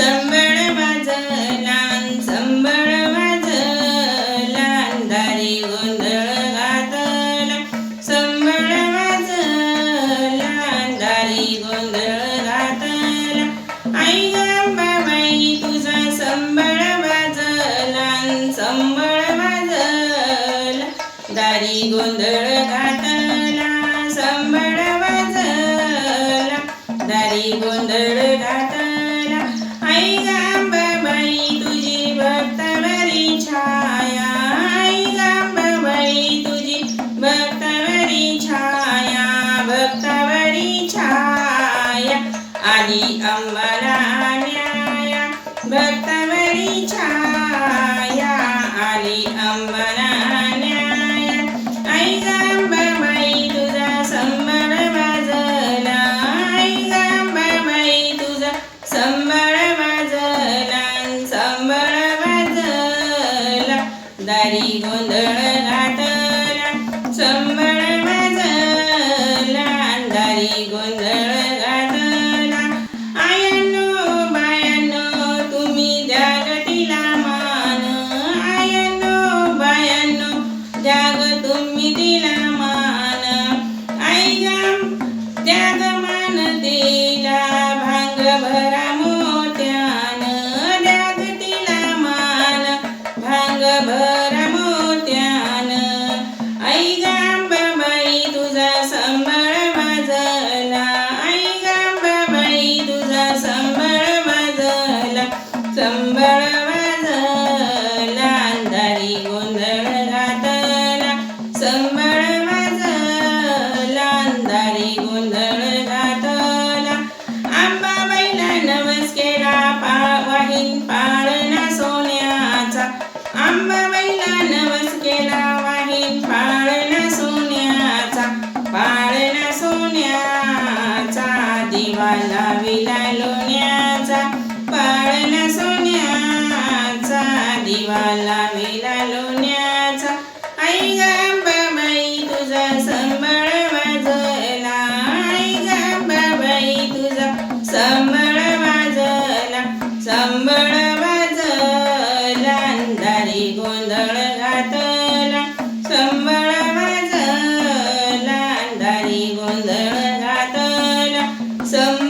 संबळ वाजला संबळ दारी गोंधळ घातला. संबळ वाजला दारी गोंधळ घातला. आई संबळ संबळ दारी गोंधळ घातला दारी गोंधळ आली अंबला न्याया भक्तवरी छाया. आली अंबला न्याया आई तुझा संबळ वाजला आई गांबाबाई तुझा संबळ वाजला संबळ वाजला दारी गोंधळ घातला संबळ वाजला दारी गोंधळ दिवाला विला लोण्याचा पाळला सोन्याचा दिवाला. awesome.